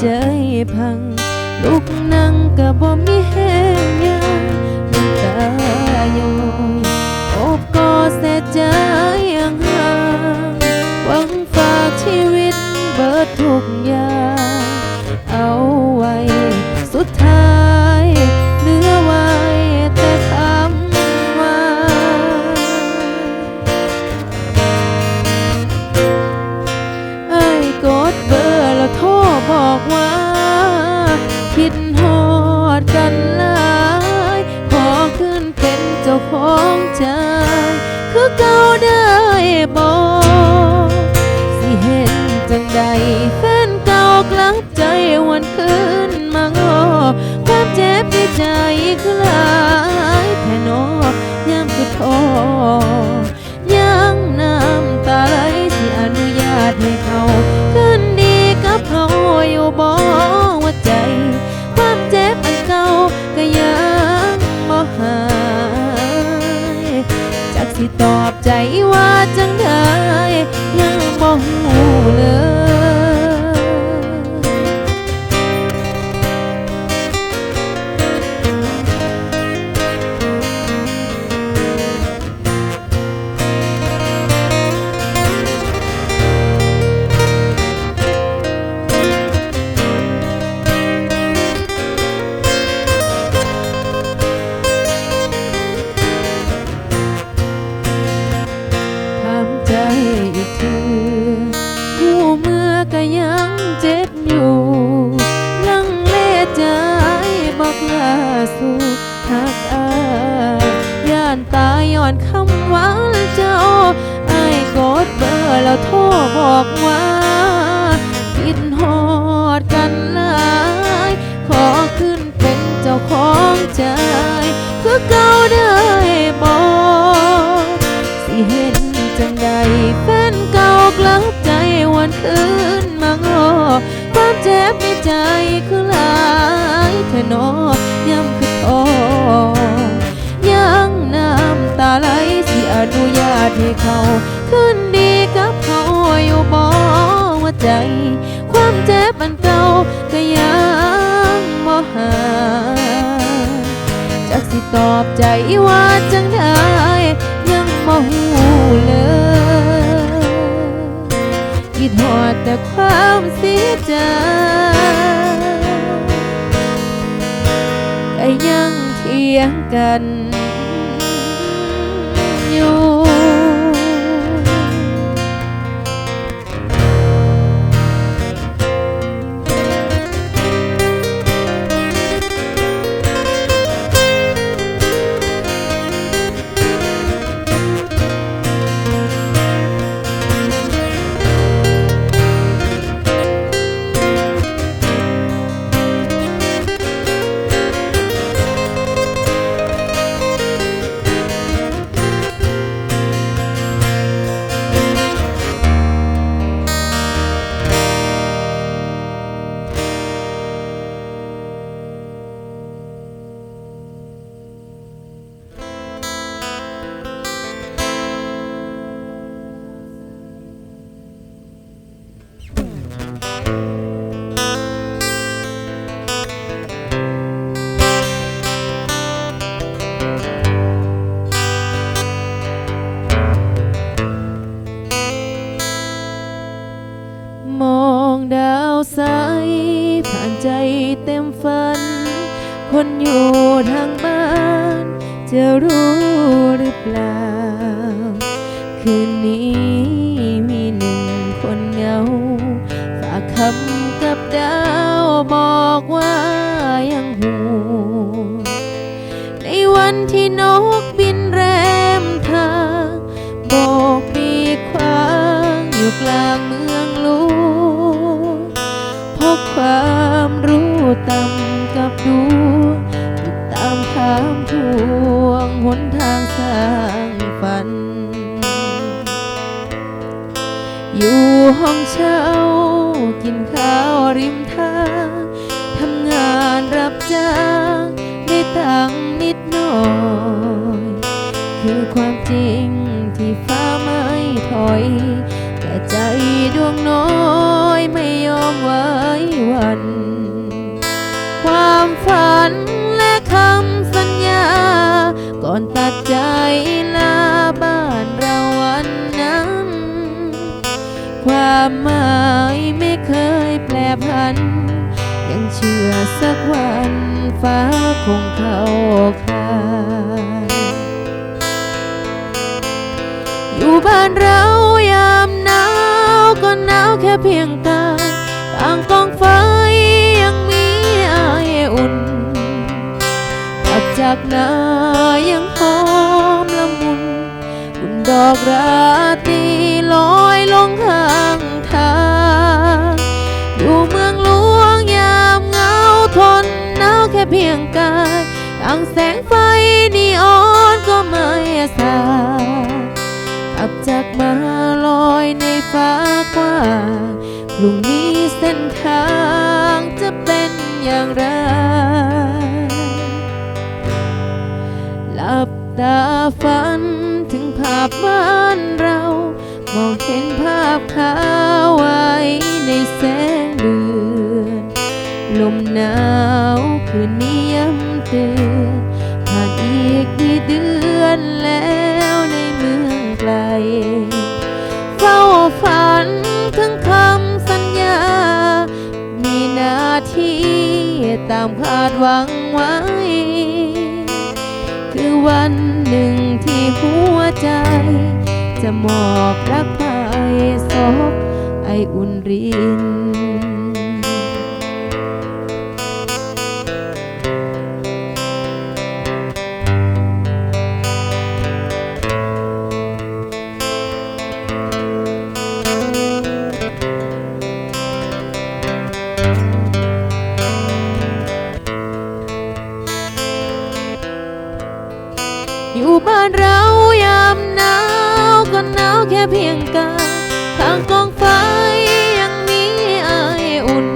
ใจพัง ลูกนั่งกับบ่มีแห้งยังน้ำตาโยยอบกอดเสียใจ ดกันหลยขอขึ้นเป็นเจ้าของใจเพื่อเก่าได้บอกสิเห็นจังใดแฟนเก่ากลับใจวันคืนมางอความเจ็บในใจคือหลายเธอนอย่ำคือออยังน้ำตาไหลสิอนุญาตให้เขา ตอบใจว่าจังได้ยังบ่หูเลยคิดหอดแต่ความเสียใจก็ยังเทียงกัน คงเข้าข้างอยู่บ้านเรายามหนาวก็หนาวแค่เพียงกายต่างกองไฟยังมีไออุ่นกลับจากนายังหอมละมุนอุ่นดอกราตรีลอยางแสงไฟนีออนก็ไม่สางกลับจากมาลอยในฟ้ากว้างพรุ่งนี้เส้นทางจะเป็นอย่างไร หลับตาฝันถึงภาพบ้านเรา มองเห็นภาพขาวไว้ในแสงเดือน ลมหนาวคืนนี้ย้ำเตือน ล เฝ้าฝันถึงคำสัญญา มีหน้าที่ตามคาดหวังไว้ คือวันหนึ่งที่หัวใจ จะมอบรักไปศพไออุ่นรินานเรายามหนาวก็หนาวแค่เพียงกายทางกองไฟยังมีไออุ่น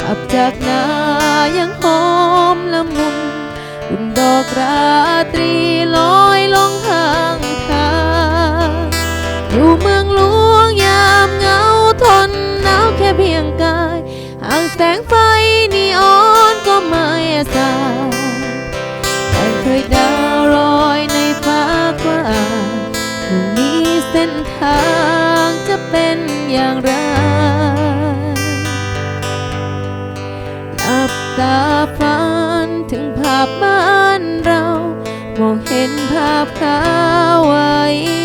กลับจากนายังหอมละมุนอุ่นดอกรา ทางจะเป็นอย่างไรหลับตาฝันถึงภาพบ้านเรา มองเห็นภาพขาวไว้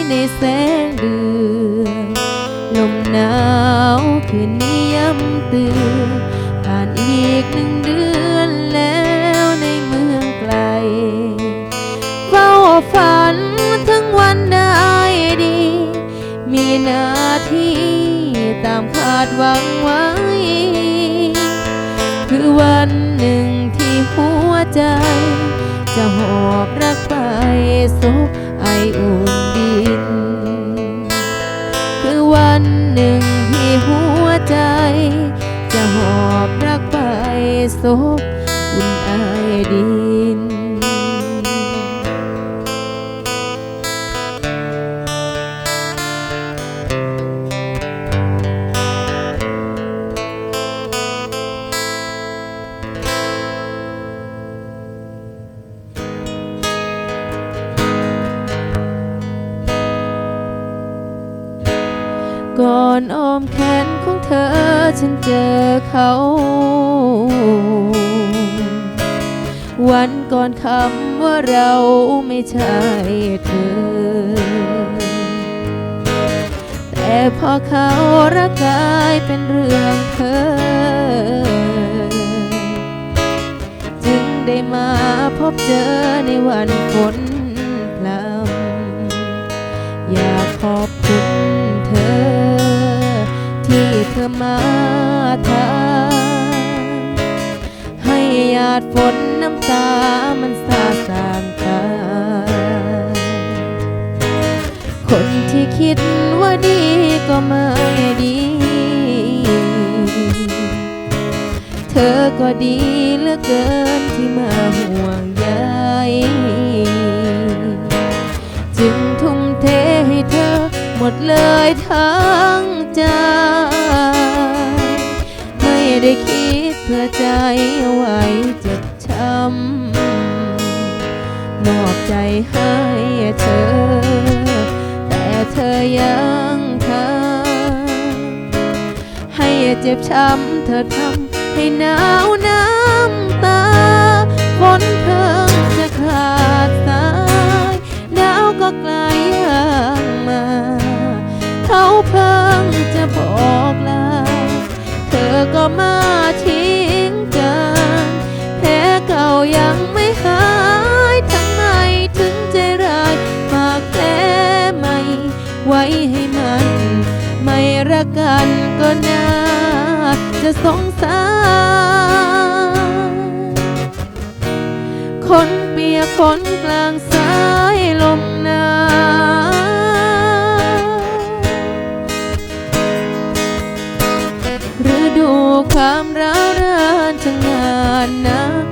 ในแสงเดือนลมหนาวคืนนี้ย้ำเตือนผ่านอีกหนึ่งเดือนแล้วในเมืองไกลเฝ้าฝันาดหวังไว้ คือวันหนึ่งที่หัวใจ จะหอบรักไปศพไออุ่นดิน คือวันหนึ่งที่หัวใจ จะหอบรักไปศพ ฉันเจอเขา วันก่อนคำว่าเราไม่ใช่เธอ แต่พอเขารักกลายเป็นเรื่องเธอ จึงได้มาพบเจอในวันฝน เธอมาทาให้หยาดฝนน้ำตามันสาสางตา คนที่คิดว่าดีก็ไม่ดี เธอก็ดีเหลือเกินที่มาห่วงใยจึงทุ่มเทให้เธอหมดเลยทั้งใจ ไว้เจ็บช้ำมอบใจให้เธอ แต่เธอยังทำให้เจ็บช้ำเธอทำให้หนาวน้ำตาฝนเพิ่งจะขาดสายหนาวก็ไกลยังมา เขาเพิ่งจะบอกลาเธอก็มาันก็น่าจะสงสาร คนเปียกฝนกลางสายลมหนาวฤดูความร้าวรานช่างงานนัก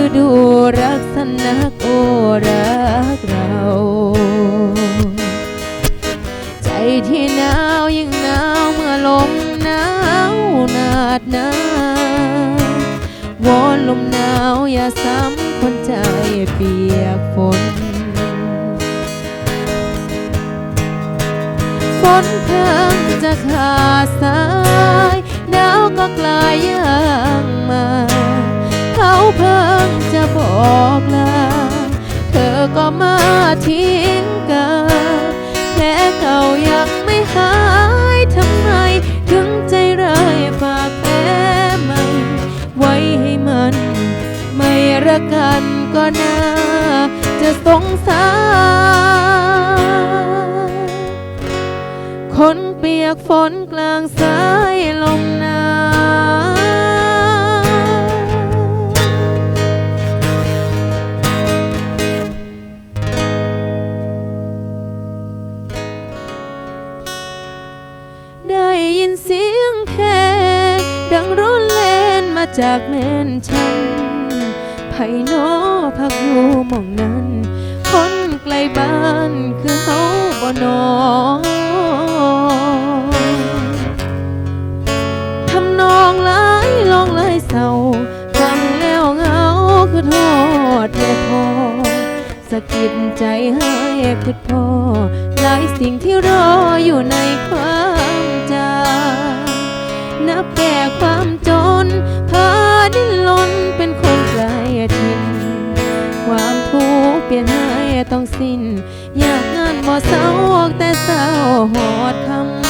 ฤดูรักสนักโอรักเรา ที่หนาวยิ่งหนาวเมื่อลมหนาวนาดหนาวอนลมหนาวอย่าซ้ำคนใจเปียกฝนฝนเพิ่งจะขาดสายหนาวก็กลายยังมา เขาเพิ่งจะบอกลาเธอก็มาทิ้ง ผลเก่ายังไม่หายทำไม ถึงใจร้ายฝากแผลใหม่ไว้ให้มัน ไม่รักกันก็น่าจะสงสารคนเปียกฝนกลางสายลมหนา จากแม่นชันไผ่นอพักอยู่มองนั้น คนไกลบ้านคือเขาบ่นอทำนองหลายลองหลายเศร้าฟังแล้วเหงาคือทอดแม่พอสะกิดใจให้คือพอหลายสิ่งที่รออยู่ในความ เศร้าแต่เศร้าหอดคำ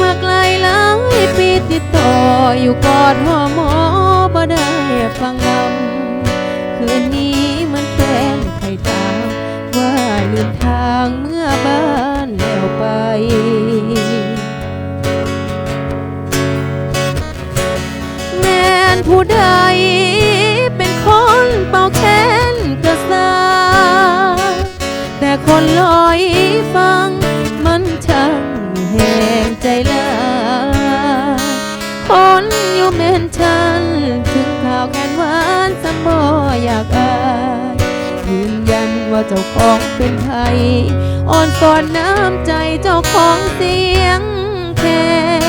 มาไกลหลายปีติดต่ออยู่กอดหัวหมอบ่ได้ฟังลำคืนนี้มันแฟนใครถามว่าลืมทางเมื่อบ้านแล้วไปแม่นผู้ใด นลอยฟัง มันช่างแหงใจลาคนอยู่เมนฉัน ถึงข่าวแคนหวานสมบออยากอายยืนยันว่าเจ้าของเป็นไทยอ่อนสอนน้ำใจเจ้าของเสียงแคน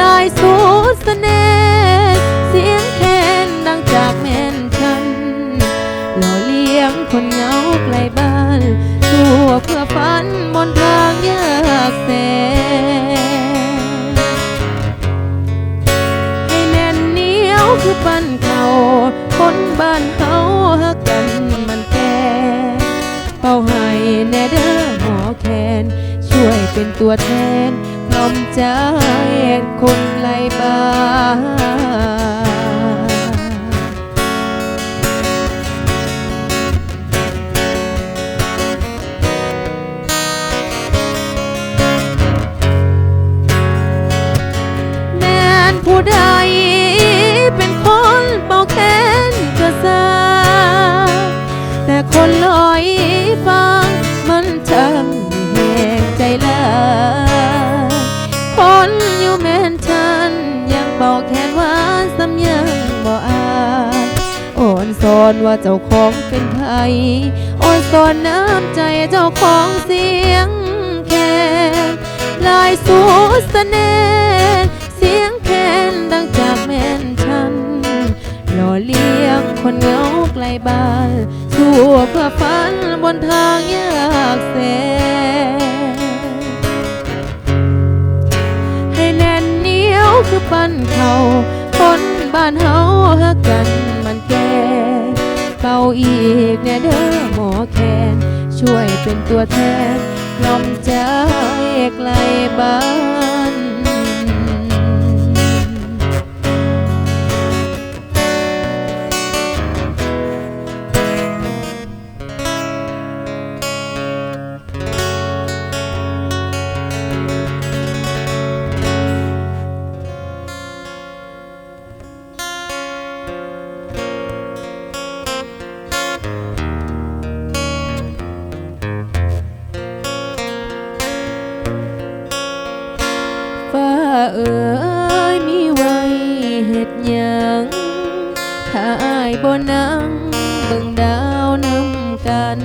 ลายสูดเสน่ห์เสียงแคนดังจากแม่นฉันหล่อเลี้ยงคนเหงาไกลบ้าน สู้เพื่อฝันบนทางยากแสนให้แน่นเหนียวคือปั้นเขาคนบ้านเฮาฮักกันมันแก่เป่าให้แน่เด้อหมอแคนช่วยเป็นตัวแทนกล่อมใจคนไกลบ้าน อนว่าเจ้าของเป็นไผอ่อนสอนน้ำใจเจ้าของเสียงแคนลายสู่เสน่ห์เสียงแคนดังจากแม่นฉันหล่อเลี้ยงคนเหงาไกลบ้านสู้เพื่อฝันบนทางยากแสนให้แน่นเหนียวคือปั้นเขาคนบ้านเฮาฮักกัน อีกแน่เด้อหมอแคนช่วยเป็นตัวแทนกล่อมใจไกลบ้าน ดหยังถ้าอายบ่นั่งเบิ่งดาวนำกัน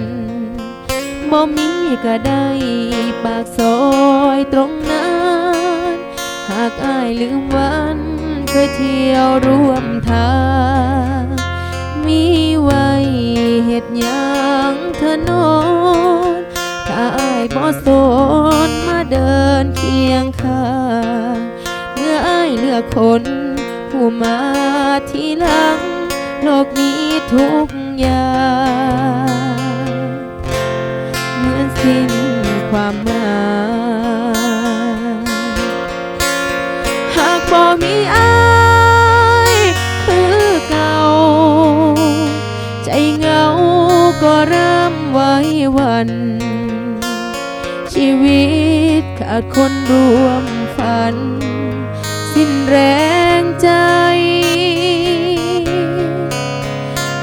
บ่มีก็ได้ปากซอยตรงนั้น หากอายลืมวันเคยเที่ยวร่วมทางมีไว้เฮ็ดหยังเธอนอนถ้าอายบ่สนมาเดินเคียงข้างเมื่ออายเลือกคน ผู้มาทีหลัง โลกนี้ทุกอย่างเหมือนสิ้นความหมายหากบ่มีอายคือเก่า ใจเหงาก็เริ่มไว้วัน ชีวิตขาดคนรวมฝัน สิ้นแรง ใจ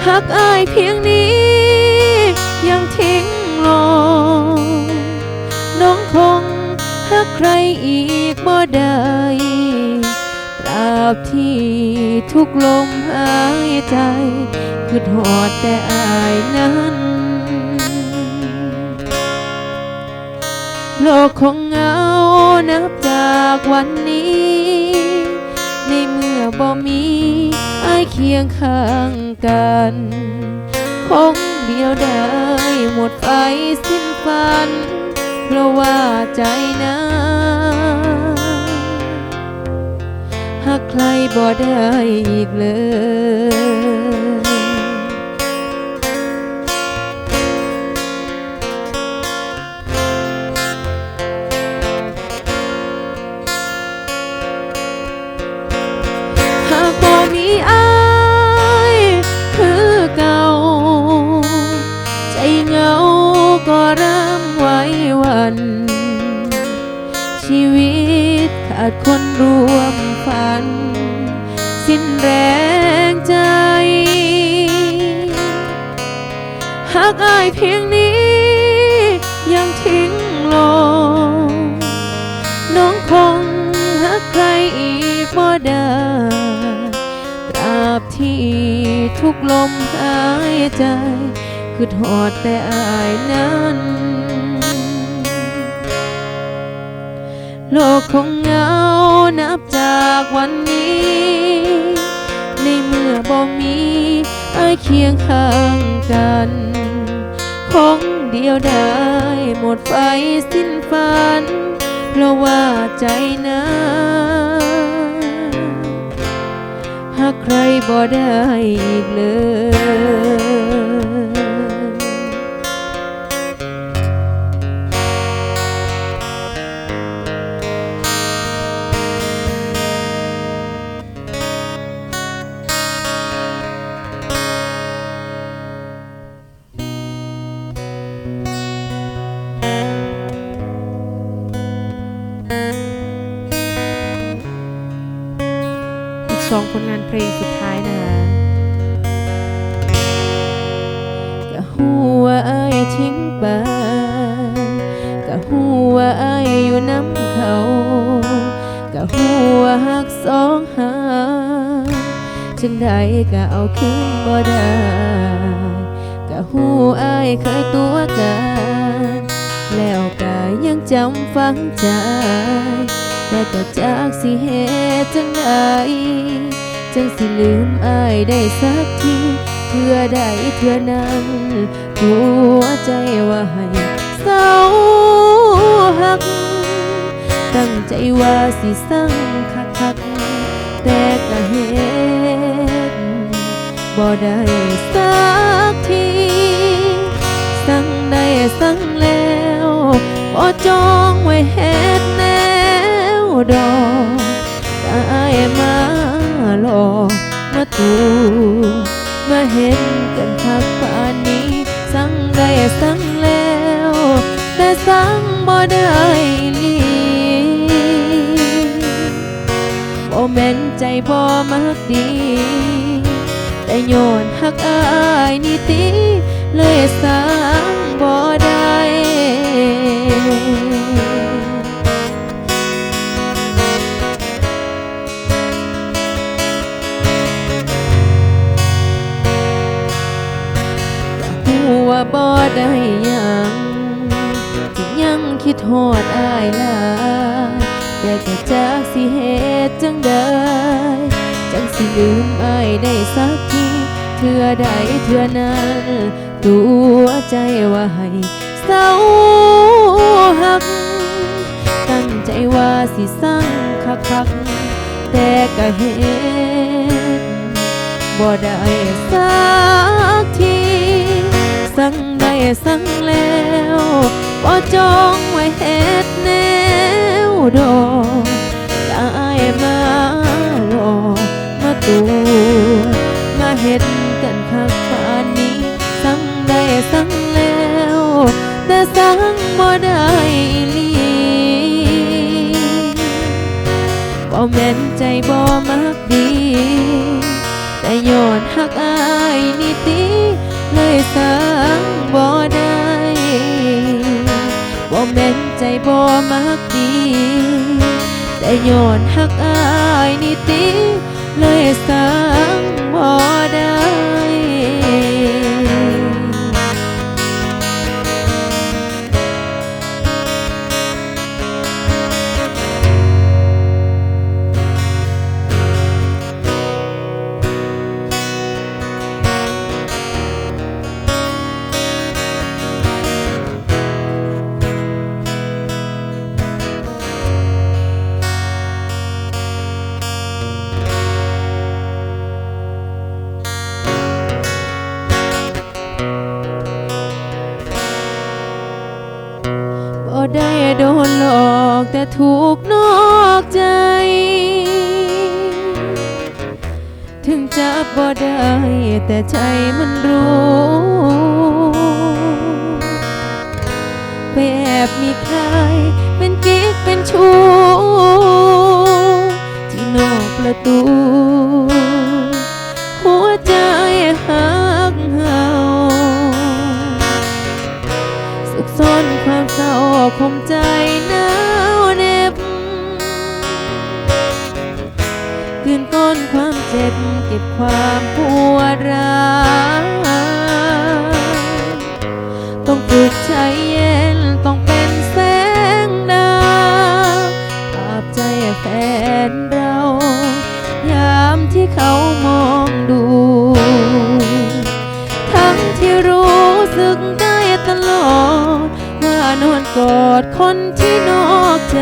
หากอายเพียงนี้ ยังทิ้งลง น้องคงหักใครอีกบ่ได้ตราบที่ทุกลมหายใจคือหอดแต่อายนั้นโลกของเงานับจากวันนี้ เมื่อบ่มีไอเคียงข้างกัน คงเดียวได้หมดไฟสิ้นฝัน เพราะว่าใจนะหากใครบ่ได้อีกเลย ร่วมฝัน สิ้นแรงใจหากอายเพียงนี้ยังทิ้งลง น้องคงหักใครอีกบ่ได้ตราบที่ทุกลมหายใจคือทอดแต่อายนั้น โลกของเหงานับจากวันนี้ ในเมื่อบ่มีไอายเคียงข้างกัน คงเดียวได้หมดไฟสิ้นฝัน เพราะว่าใจนะหากใครบ่ได้อีกเลย อีกองผลงานเพลงสุดท้ายนะคะก็หูว่าไอ้ทิ้งไปก็หูว่าไอ้อยู่น้ำเขาก็หูว่าหักสองหาใจจังใดก็เอาคืนบ่ได้ก็หูอายเคยตัวกัน แล้วก็ยังจำฝังใจ แต่ก็จากสิเหตุจังใดจังสิลืมอายได้สักทีเพื่อได้เพื่อนั้นหัวใจว่าให้เศร้าหัก ตั้งใจว่าสิสั่งคักคักแต่ก็เห็นบ่ได้สักทีสั่งได้สั่งแล้วบ่จองไว้เฮ็ดแนว ดอกตายมาหลอกมาตูมาเห็นกันพักป่านนี้ สั่งได้สั่งแล้ว แต่สั่งบ่ได้ลีบ่แม่นใจบ่มักดี แต่โยนหักอายนี่ติเลยสร้างบ่ได้ ยังคิดอายลายแต่ก็จากสิเหตุจังใดจังสิลืมอายได้สักทีเทื่อใดเทื่อนั้นตัวใจว่าให้เศร้าหัก ตั้งใจว่าสิสั่งคักๆแต่ก็เห็นบ่ได้สักที สั่งได้สั่งแล้ว บ่จองไว้เฮ็ดแนวดอกตายมาหลอกมาตัว มาเฮ็ดกันคักปานนี้สั่งได้สั่งแล้ว แต่สั่งบ่ได้ลีบ่แม่นใจบ่มักดี แต่ย้อนหักอายนี่ติเลยสั่งบ่ได้บ่ แม่นใจบ่มักดี แต่ย้อนหักอายนี่ติเลย แต่ถูกนอกใจ ถึงจับบ่ได้แต่ใจมันรู้ ไปแอบมีใคร เป็นกิ๊กเป็นชู้ที่นอกประตู คืนก้นความเจ็บเก็บความปวดร้าวต้องฝึกใจเย็นต้องเป็นแสงดาวปลอบใจแฟนเรา ยามที่เขามองดู ทั้งที่รู้สึกได้ตลอดว่านอนกอดคนที่นอกใจ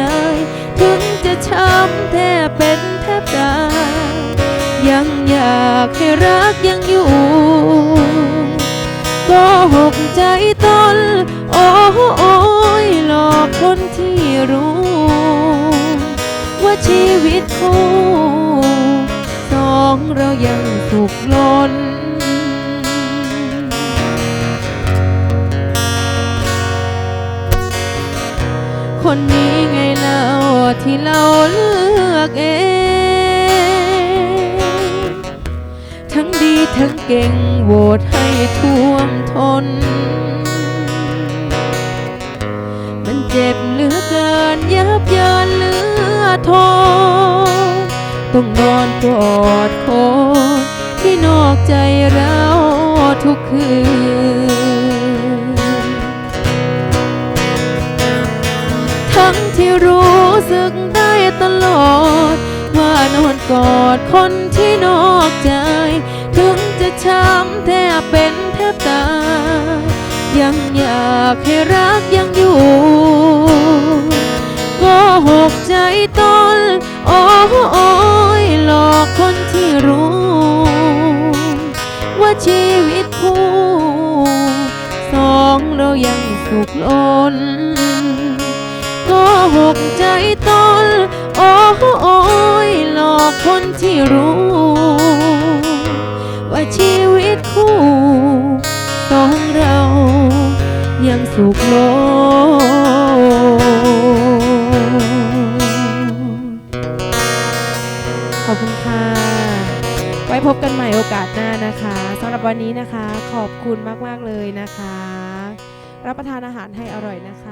ถึงจะช้ำแทบเป็น ให้รักยังอยู่ก็หกใจตน โอ้โอยหลอกคนที่รู้ ว่าชีวิตคู่สองเรายังสุขล้นคนนี้ไงเล่าที่เราเลือกเอง ทั้งเก่งโหวตให้ท่วมทน มันเจ็บเหลือเกินยับเยินเหลือทนต้องนอนกอดคนที่นอกใจเราทุกคืน ทั้งที่รู้สึกได้ตลอด ว่านอนกอดคนที่นอกใจ จะช้ำแทบเป็นแทบตายยังอยากให้รักยัง ลขอบคุณค่ะ ไว้พบกันใหม่โอกาสหน้านะคะสำหรับวันนี้นะคะ ขอบคุณมาก ๆ เลยนะคะ รับประทานอาหารให้อร่อยนะคะ